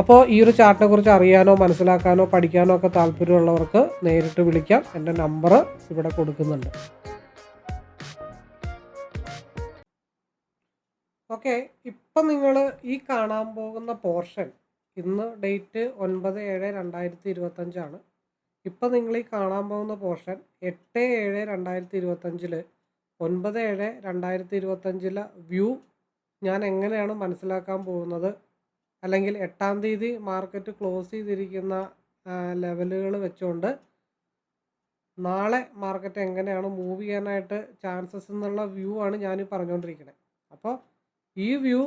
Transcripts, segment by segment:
അപ്പോൾ ഈ ഒരു ചാർട്ടിനെ കുറിച്ച് അറിയാനോ മനസ്സിലാക്കാനോ പഠിക്കാനോ ഒക്കെ താല്പര്യമുള്ളവർക്ക് നേരിട്ട് വിളിക്കാം. എന്റെ നമ്പർ ഇവിടെ കൊടുക്കുന്നുണ്ട്. ഓക്കെ ഇപ്പം നിങ്ങൾ ഈ കാണാൻ പോകുന്ന പോർഷൻ ഇന്ന് ഡേറ്റ് ഒൻപത് ഏഴ് രണ്ടായിരത്തി ഇരുപത്തഞ്ചാണ് ഇപ്പം നിങ്ങൾ ഈ കാണാൻ പോകുന്ന പോർഷൻ എട്ട് ഏഴ് രണ്ടായിരത്തി ഇരുപത്തഞ്ചിൽ ഒൻപത് ഏഴ് രണ്ടായിരത്തി ഇരുപത്തഞ്ചിലെ വ്യൂ ഞാൻ എങ്ങനെയാണ് മനസ്സിലാക്കാൻ പോകുന്നത് അല്ലെങ്കിൽ എട്ടാം തീയതി മാർക്കറ്റ് ക്ലോസ് ചെയ്തിരിക്കുന്ന ലെവലുകൾ വെച്ചുകൊണ്ട് നാളെ മാർക്കറ്റ് എങ്ങനെയാണ് മൂവ് ചെയ്യാനായിട്ട് ചാൻസസ് എന്നുള്ള വ്യൂ ആണ് ഞാൻ പറഞ്ഞുകൊണ്ടിരിക്കുന്നത് അപ്പോൾ ഈ വ്യൂ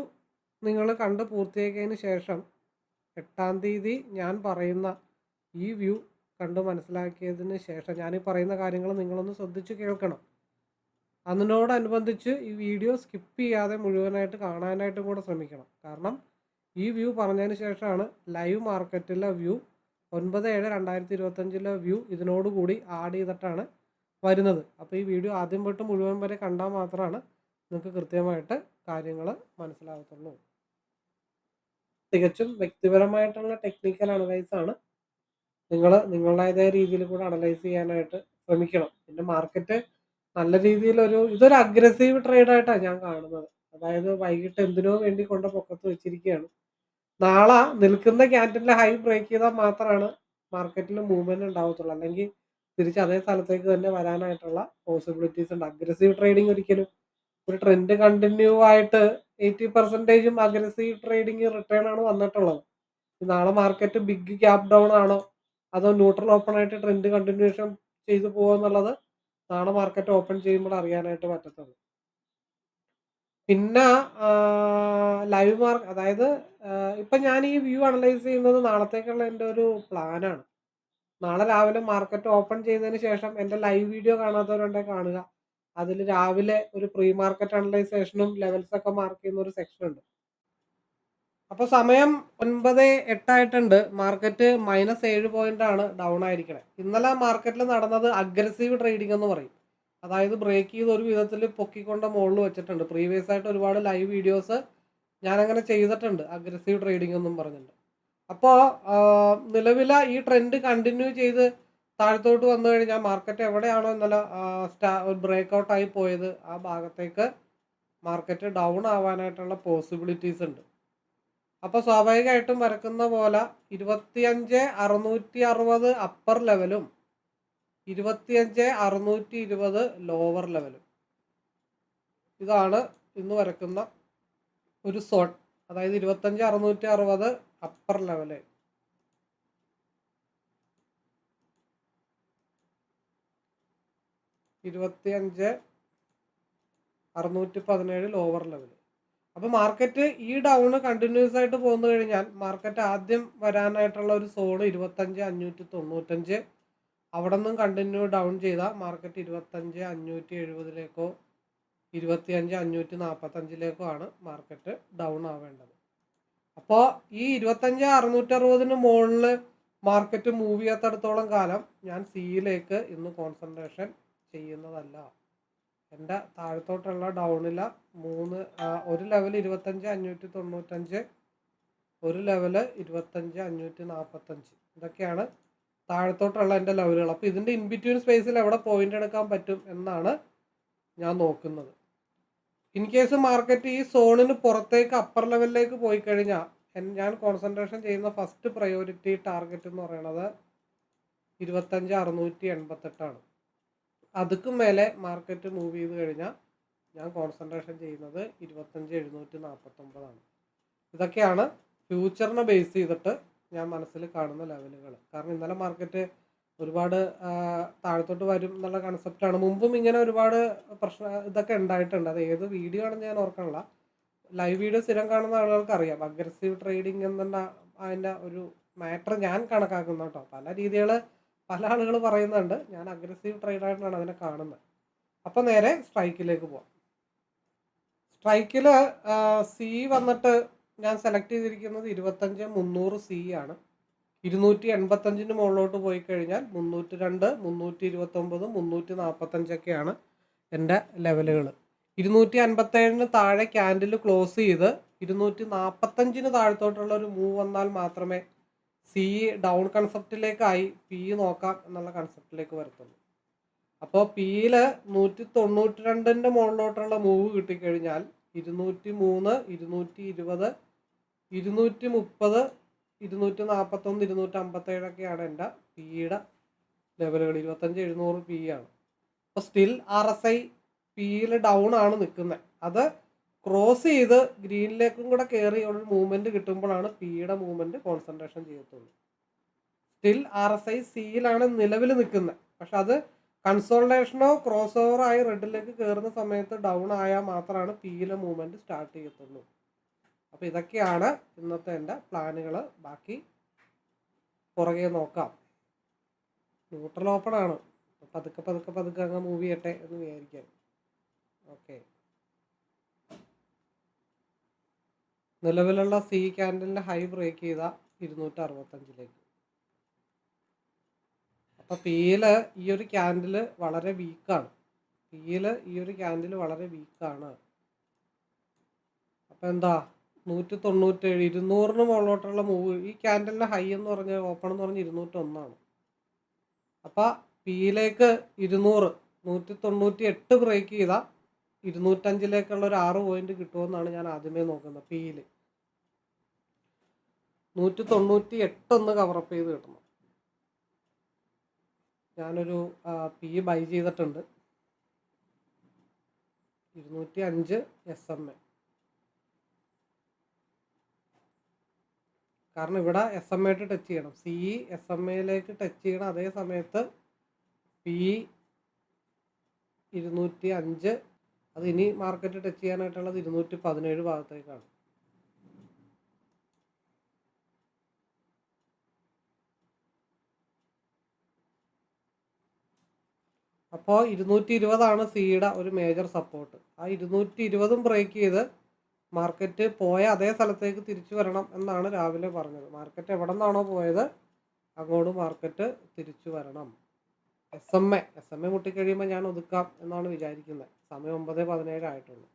നിങ്ങൾ കണ്ട് പൂർത്തിയാക്കിയതിന് ശേഷം എട്ടാം തീയതി ഞാൻ പറയുന്ന ഈ വ്യൂ കണ്ട് മനസ്സിലാക്കിയതിന് ശേഷം ഞാൻ ഈ പറയുന്ന കാര്യങ്ങൾ നിങ്ങളൊന്ന് ശ്രദ്ധിച്ച് കേൾക്കണം. അതിനോടനുബന്ധിച്ച് ഈ വീഡിയോ സ്കിപ്പ് ചെയ്യാതെ മുഴുവനായിട്ട് കാണാനായിട്ടും കൂടെ ശ്രമിക്കണം. കാരണം ഈ വ്യൂ പറഞ്ഞതിന് ശേഷമാണ് ലൈവ് മാർക്കറ്റിലെ വ്യൂ. ഒൻപത് ഏഴ് രണ്ടായിരത്തി ഇരുപത്തഞ്ചിലെ വ്യൂ ഇതിനോടുകൂടി ആഡ് ചെയ്തിട്ടാണ് വരുന്നത്. അപ്പോൾ ഈ വീഡിയോ ആദ്യം തൊട്ട് മുഴുവൻ വരെ കണ്ടാൽ മാത്രമാണ് നിങ്ങൾക്ക് കൃത്യമായിട്ട് കാര്യങ്ങൾ മനസ്സിലാകത്തുള്ളൂ. തികച്ചും വ്യക്തിപരമായിട്ടുള്ള ടെക്നിക്കൽ അനലൈസ് ആണ്. നിങ്ങൾ നിങ്ങളുടേതായ രീതിയിൽ കൂടെ അനലൈസ് ചെയ്യാനായിട്ട് ശ്രമിക്കണം. പിന്നെ മാർക്കറ്റ് നല്ല രീതിയിൽ ഒരു ഇതൊരു അഗ്രസീവ് ട്രേഡായിട്ടാണ് ഞാൻ കാണുന്നത്. അതായത് വൈകിട്ട് എന്തിനോ വേണ്ടി കൊണ്ട് പൊക്കത്ത് വെച്ചിരിക്കുകയാണ്. നാളെ നിൽക്കുന്ന ക്യാന്റലിലെ ഹൈ ബ്രേക്ക് ചെയ്താൽ മാത്രമാണ് മാർക്കറ്റിൽ മൂവ്മെന്റ് ഉണ്ടാവത്തുള്ളൂ. അല്ലെങ്കിൽ തിരിച്ച് അതേ സ്ഥലത്തേക്ക് തന്നെ വരാനായിട്ടുള്ള പോസിബിലിറ്റീസ് ഉണ്ട്. അഗ്രസീവ് ട്രേഡിംഗ് ഒരിക്കലും ഒരു ട്രെൻഡ് കണ്ടിന്യൂ ആയിട്ട് എയ്റ്റി പെർസെന്റേജും അഗ്രസീവ് ട്രേഡിംഗ് റിട്ടേൺ ആണ് വന്നിട്ടുള്ളത്. നാളെ മാർക്കറ്റ് ബിഗ് ക്യാപ് ഡൗൺ ആണോ? അതോ ന്യൂട്രൽ ഓപ്പൺ ആയിട്ട് ട്രെൻഡ് കണ്ടിന്യൂഷൻ ചെയ്തു പോകുമെന്നുള്ളത് നാളെ മാർക്കറ്റ് ഓപ്പൺ ചെയ്യുമ്പോൾ അറിയാനായിട്ട് പറ്റത്തുള്ളൂ. പിന്നെ ലൈവ് മാർക്ക് അതായത് ഇപ്പം ഞാൻ ഈ വ്യൂ അനലൈസ് ചെയ്യുന്നത് നാളത്തേക്കുള്ള എന്റെ ഒരു പ്ലാനാണ് നാളെ രാവിലെ മാർക്കറ്റ് ഓപ്പൺ ചെയ്തതിന് ശേഷം എന്റെ ലൈവ് വീഡിയോ കാണാത്തവരുണ്ടെങ്കിൽ കാണുക. അതിൽ രാവിലെ ഒരു പ്രീ മാർക്കറ്റ് അനലൈസേഷനും ലെവൽസ് ഒക്കെ മാർക്ക് ചെയ്യുന്ന ഒരു സെക്ഷൻ ഉണ്ട്. അപ്പോൾ സമയം ഒൻപത് എട്ടായിട്ടുണ്ട്. മാർക്കറ്റ് മൈനസ് ഏഴ് പോയിന്റ് ആണ് ഡൗൺ ആയിരിക്കണേ. ഇന്നലെ മാർക്കറ്റിൽ നടന്നത് അഗ്രസീവ് ട്രേഡിംഗ് എന്ന് പറയും. അതായത് ബ്രേക്ക് ചെയ്ത് ഒരു വിധത്തിൽ പൊക്കിക്കൊണ്ട മുകളിൽ വെച്ചിട്ടുണ്ട്. പ്രീവിയസ് ആയിട്ട് ഒരുപാട് ലൈവ് വീഡിയോസ് ഞാനങ്ങനെ ചെയ്തിട്ടുണ്ട്. അഗ്രസീവ് ട്രേഡിംഗ് എന്നും പറഞ്ഞിട്ടുണ്ട് അപ്പോൾ നിലവിലെ ഈ ട്രെൻഡ് കണ്ടിന്യൂ ചെയ്ത് താഴത്തോട്ട് വന്നു കഴിഞ്ഞാൽ മാർക്കറ്റ് എവിടെയാണോ ഇന്നലെ സ്റ്റാ ബ്രേക്ക് ഔട്ട് ആയി പോയത് ആ ഭാഗത്തേക്ക് മാർക്കറ്റ് ഡൗൺ ആവാനായിട്ടുള്ള പോസിബിലിറ്റീസ് ഉണ്ട്. അപ്പോൾ സ്വാഭാവികമായിട്ടും വരക്കുന്ന പോലെ ഇരുപത്തിയഞ്ച് അറുന്നൂറ്റി അറുപത് അപ്പർ ലെവലും ഇരുപത്തിയഞ്ച് അറുന്നൂറ്റി ഇരുപത് ലോവർ ലെവലും ഇതാണ് ഇന്ന് വരക്കുന്ന ഒരു സോൺ അതായത് ഇരുപത്തഞ്ച് അറുന്നൂറ്റി അറുപത് അപ്പർ ലെവൽ ഇരുപത്തിയഞ്ച് അറുന്നൂറ്റി പതിനേഴ് ലോവർ ലെവൽ അപ്പോൾ മാർക്കറ്റ് ഈ ഡൗൺ കണ്ടിന്യൂസ് ആയിട്ട് പോന്നു കഴിഞ്ഞാൽ മാർക്കറ്റ് ആദ്യം വരാനായിട്ടുള്ള ഒരു സോൺ ഇരുപത്തഞ്ച് അഞ്ഞൂറ്റി തൊണ്ണൂറ്റഞ്ച്. അവിടെ നിന്നും കണ്ടിന്യൂ ഡൗൺ ചെയ്താൽ മാർക്കറ്റ് ഇരുപത്തഞ്ച് അഞ്ഞൂറ്റി എഴുപതിലേക്കോ ഇരുപത്തിയഞ്ച് അഞ്ഞൂറ്റി നാൽപ്പത്തഞ്ചിലേക്കുമാണ് മാർക്കറ്റ് ഡൗൺ ആവേണ്ടത്. അപ്പോൾ ഈ ഇരുപത്തഞ്ച് അറുന്നൂറ്റി അറുപതിന് മുകളിൽ മാർക്കറ്റ് മൂവ് ചെയ്യാത്തടത്തോളം കാലം ഞാൻ സിയിലേക്ക് ഇന്ന് കോൺസെൻട്രേഷൻ ചെയ്യുന്നതല്ല. എന്റെ താഴത്തോട്ടുള്ള ഡൗണില മൂന്ന് ഒരു ലെവൽ ഇരുപത്തഞ്ച് അഞ്ഞൂറ്റി തൊണ്ണൂറ്റഞ്ച് ഒരു ലെവൽ ഇരുപത്തഞ്ച് അഞ്ഞൂറ്റി നാൽപ്പത്തഞ്ച് ഇതൊക്കെയാണ് താഴത്തോട്ടുള്ള എന്റെ ലെവലുകൾ അപ്പോൾ ഇതിന്റെ ഇൻ ബിറ്റ്വീൻ സ്പേസിൽ എവിടെ പോയിന്റ് എടുക്കാൻ പറ്റും എന്നാണ് ഞാൻ നോക്കുന്നത്. ഇൻ കേസ് മാർക്കറ്റ് ഈ സോണിന് പുറത്തേക്ക് അപ്പർ ലെവലിലേക്ക് പോയി കഴിഞ്ഞാൽ ഞാൻ കോൺസെൻട്രേഷൻ ചെയ്യുന്ന ഫസ്റ്റ് പ്രയോറിറ്റി ടാർഗറ്റ് എന്ന് പറയുന്നത് ഇരുപത്തഞ്ച് അറുന്നൂറ്റി എൺപത്തെട്ടാണ്. അതുക്കും മേലെ മാർക്കറ്റ് മൂവ് ചെയ്ത് കഴിഞ്ഞാൽ ഞാൻ കോൺസെൻട്രേഷൻ ചെയ്യുന്നത് ഇരുപത്തഞ്ച് എഴുന്നൂറ്റി നാൽപ്പത്തൊമ്പതാണ് ഇതൊക്കെയാണ് ഫ്യൂച്ചറിനെ ബേസ് ചെയ്തിട്ട് ഞാൻ മനസ്സിൽ കാണുന്ന ലെവലുകൾ കാരണം ഇന്നലെ മാർക്കറ്റ് ഒരുപാട് താഴത്തോട്ട് വരും എന്നുള്ള കൺസെപ്റ്റാണ് മുമ്പും ഇങ്ങനെ ഒരുപാട് പ്രശ്ന ഇതൊക്കെ ഉണ്ടായിട്ടുണ്ട്. അത് ഏത് വീഡിയോ ആണെന്ന് ഞാൻ ഓർക്കണില്ല. ലൈവ് വീഡിയോ സ്ഥിരം കാണുന്ന ആളുകൾക്ക് അറിയാം അഗ്രസീവ് ട്രേഡിംഗ് എന്നുള്ള അതിന്റെ ഒരു മാറ്റർ ഞാൻ കണക്കാക്കുന്ന കേട്ടോ. പല രീതികൾ പല ആളുകൾ പറയുന്നുണ്ട്. ഞാൻ അഗ്രസീവ് ട്രേഡായിട്ടാണ് അതിനെ കാണുന്നത്. അപ്പോൾ നേരെ സ്ട്രൈക്കിലേക്ക് പോവാം. സ്ട്രൈക്കിൽ സി വന്നിട്ട് ഞാൻ സെലക്ട് ചെയ്തിരിക്കുന്നത് ഇരുപത്തഞ്ച് മുന്നൂറ് സി ആണ്. ഇരുന്നൂറ്റി എൺപത്തഞ്ചിന് മുകളിലോട്ട് പോയി കഴിഞ്ഞാൽ മുന്നൂറ്റി രണ്ട് മുന്നൂറ്റി ഇരുപത്തൊമ്പത് മുന്നൂറ്റി നാൽപ്പത്തഞ്ചൊക്കെയാണ് എന്റെ ലെവലുകൾ. ഇരുന്നൂറ്റി അൻപത്തേഴിന് താഴെ ക്യാൻഡിൽ ക്ലോസ് ചെയ്ത് ഇരുന്നൂറ്റി നാൽപ്പത്തഞ്ചിന് താഴത്തോട്ടുള്ള ഒരു മൂവ് വന്നാൽ മാത്രമേ സി ഡൗൺ കൺസെപ്റ്റിലേക്കായി പി നോക്കാം എന്നുള്ള കൺസെപ്റ്റിലേക്ക് വരത്തുള്ളൂ. അപ്പോൾ പിയിൽ നൂറ്റി തൊണ്ണൂറ്റി രണ്ടിന്റെ മുകളിലോട്ടുള്ള മൂവ് കിട്ടിക്കഴിഞ്ഞാൽ ഇരുന്നൂറ്റി മൂന്ന് ഇരുന്നൂറ്റി ഇരുപത് ഇരുന്നൂറ്റി മുപ്പത് ഇരുന്നൂറ്റി നാൽപ്പത്തൊന്ന് ഇരുന്നൂറ്റി അമ്പത്തേഴൊക്കെയാണ് എന്റെ പിയുടെ ലെവലുകൾ ഇരുപത്തഞ്ച് എഴുന്നൂറ് പി ആണ്. അപ്പോൾ സ്റ്റിൽ ആർ എസ് ഐ പിയിൽ ഡൗൺ ആണ് നിൽക്കുന്നത്. അത് ക്രോസ് ചെയ്ത് ഗ്രീനിലേക്കും കൂടെ കയറി ഒരു മൂവ്മെന്റ് കിട്ടുമ്പോഴാണ് പിയുടെ മൂവ്മെന്റ് കോൺസെൻട്രേഷൻ ചെയ്യത്തുള്ളൂ. സ്റ്റിൽ ആർ എസ് ഐ സിയിലാണ് നിലവിൽ നിൽക്കുന്നത്. പക്ഷെ അത് കൺസോൾട്ടേഷനോ ക്രോസ് ഓവറോ ആയി റെഡിലേക്ക് കയറുന്ന സമയത്ത് ഡൗൺ ആയാൽ മാത്രമാണ് പിയിലെ മൂവ്മെന്റ് സ്റ്റാർട്ട് ചെയ്യത്തുള്ളൂ. അപ്പോൾ ഇതൊക്കെയാണ് ഇന്നത്തെ എന്റെ പ്ലാനുകൾ ബാക്കി പുറകെ നോക്കാം. ന്യൂട്രൽ ഓപ്പൺ ആണ്. പതുക്കെ പതുക്കെ പതുക്കെ അങ്ങ് മൂവ് ചെയ്യട്ടെ എന്ന് വിചാരിക്കാം. ഓക്കെ. നിലവിലുള്ള സി ക്യാൻഡലിന്റെ ഹൈ ബ്രേക്ക് ചെയ്ത ഇരുന്നൂറ്റി അറുപത്തഞ്ചിലേക്ക് അപ്പോൾ പിയിൽ ഈ ഒരു ക്യാൻഡിൽ വളരെ വീക്കാണ്. പിയിൽ ഈ ഒരു ക്യാൻഡിൽ വളരെ വീക്കാണ്. അപ്പോൾ എന്താ? നൂറ്റി തൊണ്ണൂറ്റേഴ് ഇരുന്നൂറിന് മുകളിലോട്ടുള്ള മൂവ് ഈ ക്യാൻഡലിന്റെ ഹൈ എന്ന് പറഞ്ഞ ഓപ്പൺ എന്ന് പറഞ്ഞാൽ ഇരുന്നൂറ്റൊന്നാണ്. അപ്പോൾ പിയിലേക്ക് ഇരുന്നൂറ് നൂറ്റി തൊണ്ണൂറ്റി എട്ട് ബ്രേക്ക് ചെയ്താൽ ഇരുന്നൂറ്റഞ്ചിലേക്കുള്ള ഒരു ആറ് പോയിന്റ് കിട്ടുമെന്നാണ് ഞാൻ ആദ്യമേ നോക്കുന്നത് പിയിൽ നൂറ്റി തൊണ്ണൂറ്റി എട്ടൊന്ന് കവറപ്പ് ചെയ്ത് കിട്ടണം. ഞാനൊരു പി ബൈ ചെയ്തിട്ടുണ്ട്. ഇരുന്നൂറ്റി അഞ്ച് എസ് എം എ കാരണം ഇവിടെ എസ് എം ആയിട്ട് ടച്ച് ചെയ്യണം. സി ഇ എസ് എം എയിലേക്ക് ടച്ച് ചെയ്യണം അതേ സമയത്ത് പി ഇരുന്നൂറ്റി അഞ്ച് അത് ഇനി മാർക്കറ്റ് ടച്ച് ചെയ്യാനായിട്ടുള്ളത് ഇരുന്നൂറ്റി പതിനേഴ് ഭാഗത്തേക്കാണ്. അപ്പോൾ ഇരുന്നൂറ്റി ഇരുപതാണ് സിയുടെ ഒരു മേജർ സപ്പോർട്ട് ആ ഇരുന്നൂറ്റി ഇരുപതും ബ്രേക്ക് ചെയ്ത് മാർക്കറ്റ് പോയ അതേ സ്ഥലത്തേക്ക് തിരിച്ചു വരണം എന്നാണ് രാവിലെ പറഞ്ഞത്. മാർക്കറ്റ് എവിടെ നിന്നാണോ പോയത് അങ്ങോട്ട് മാർക്കറ്റ് തിരിച്ചു വരണം. S M A S M A മുട്ടിക്കഴിയുമ്പോൾ ഞാൻ ഒതുക്കാം എന്നാണ് വിചാരിക്കുന്നത്. സമയം ഒമ്പത് പതിനേഴ് ആയിട്ടുള്ളൂ.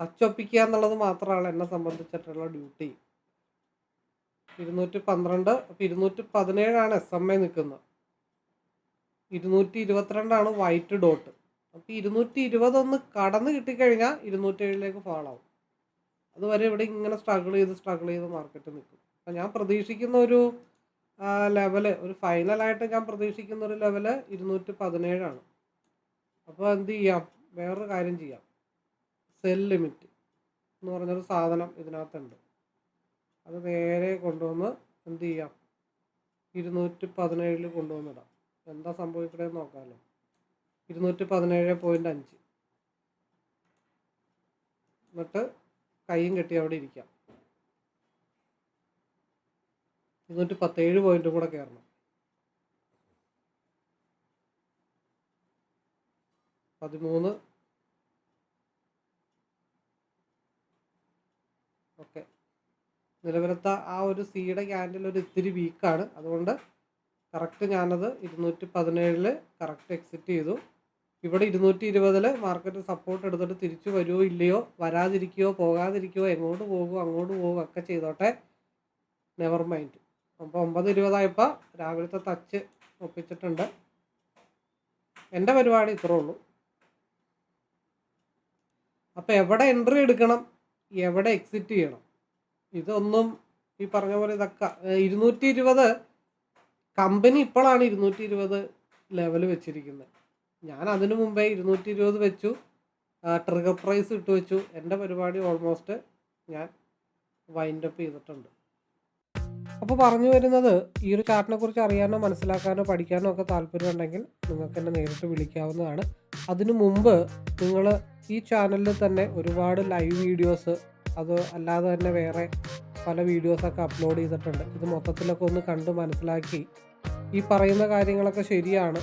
ടച്ച് ഒപ്പിക്കുക എന്നുള്ളത് മാത്രമാണ് എന്നെ സംബന്ധിച്ചിട്ടുള്ള ഡ്യൂട്ടി ഇരുന്നൂറ്റി പന്ത്രണ്ട് അപ്പം ഇരുന്നൂറ്റി പതിനേഴാണ് എസ് എം എ നിൽക്കുന്നത്. ഇരുന്നൂറ്റി ഇരുപത്തിരണ്ടാണ് വൈറ്റ് ഡോട്ട് അപ്പോൾ ഇരുന്നൂറ്റി ഇരുപതൊന്ന് കടന്ന് കിട്ടിക്കഴിഞ്ഞാൽ ഇരുന്നൂറ്റി ഏഴിലേക്ക് ആവും. അതുവരെ ഇവിടെ ഇങ്ങനെ സ്ട്രഗിൾ ചെയ്ത് സ്ട്രഗിൾ ചെയ്ത് മാർക്കറ്റ് നിൽക്കും. അപ്പം ഞാൻ പ്രതീക്ഷിക്കുന്ന ഒരു ലെവൽ ഒരു ഫൈനലായിട്ട് ഞാൻ പ്രതീക്ഷിക്കുന്ന ഒരു ലെവൽ ഇരുന്നൂറ്റി പതിനേഴാണ് അപ്പോൾ എന്ത് ചെയ്യാം? വേറൊരു കാര്യം ചെയ്യാം. സെൽ ലിമിറ്റ് എന്ന് പറഞ്ഞൊരു സാധനം ഇതിനകത്തുണ്ട്. അത് നേരെ കൊണ്ടുവന്ന് എന്ത് ചെയ്യാം? ഇരുന്നൂറ്റി പതിനേഴിൽ കൊണ്ടുവന്നിടാം എന്താ സംഭവിക്കണേന്ന് നോക്കാമല്ലോ ഇരുന്നൂറ്റി പതിനേഴ് പോയിന്റ് അഞ്ച്. എന്നിട്ട് കൈയും കെട്ടി അവിടെ ഇരിക്കാം. എന്നിട്ട് പത്തേഴ് പോയിന്റും കൂടെ കയറണം. പതിമൂന്ന്. ഓക്കെ. നിലവിലത്തെ ആ ഒരു സിയുടെ ക്യാൻഡിൽ ഒരു ഇത്തിരി വീക്കാണ് അതുകൊണ്ട് കറക്റ്റ് ഞാനത് ഇരുന്നൂറ്റി പതിനേഴിൽ കറക്റ്റ് എക്സിറ്റ് ചെയ്തു. ഇവിടെ ഇരുന്നൂറ്റി ഇരുപതിൽ മാർക്കറ്റ് സപ്പോർട്ട് എടുത്തിട്ട് തിരിച്ചു വരുമോ ഇല്ലയോ വരാതിരിക്കുകയോ പോകാതിരിക്കുകയോ എങ്ങോട്ട് പോകുമോ അങ്ങോട്ട് പോകുമോ ഒക്കെ ചെയ്തോട്ടെ. നെവർ മൈൻഡ് അപ്പോൾ ഒമ്പത് ഇരുപതായപ്പോൾ രാവിലത്തെ തച്ച് ഒപ്പിച്ചിട്ടുണ്ട്. എന്റെ പരിപാടി ഇത്രേ ഉള്ളൂ. അപ്പോൾ എവിടെ എൻട്രി എടുക്കണം? എവിടെ എക്സിറ്റ് ചെയ്യണം? ഇതൊന്നും ഈ പറഞ്ഞ പോലെ ഇതൊക്കെ ഇരുന്നൂറ്റി ഇരുപത് കമ്പനി ഇപ്പോഴാണ് ഇരുന്നൂറ്റി ഇരുപത് ലെവൽ വെച്ചിരിക്കുന്നത്. ഞാൻ അതിനു മുമ്പേ ഇരുന്നൂറ്റി ഇരുപത് വെച്ചു ട്രിഗർ പ്രൈസ് ഇട്ട് വെച്ചു. എന്റെ പരിപാടി ഓൾമോസ്റ്റ് ഞാൻ വൈൻഡ് അപ്പ് ചെയ്തിട്ടുണ്ട്. അപ്പോൾ പറഞ്ഞു വരുന്നത് ഈ ഒരു ചാർട്ടിനെ കുറിച്ച് അറിയാനോ മനസ്സിലാക്കാനോ പഠിക്കാനോ ഒക്കെ താല്പര്യമുണ്ടെങ്കിൽ നിങ്ങൾക്ക് എന്നെ നേരിട്ട് വിളിക്കാവുന്നതാണ്. അതിനു മുമ്പ് നിങ്ങൾ ഈ ചാനലിൽ തന്നെ ഒരുപാട് ലൈവ് വീഡിയോസ് അത് അല്ലാതെ തന്നെ വേറെ പല വീഡിയോസൊക്കെ അപ്ലോഡ് ചെയ്തിട്ടുണ്ട്. ഇത് മൊത്തത്തിലൊക്കെ ഒന്ന് കണ്ട് മനസ്സിലാക്കി ഈ പറയുന്ന കാര്യങ്ങളൊക്കെ ശരിയാണ്.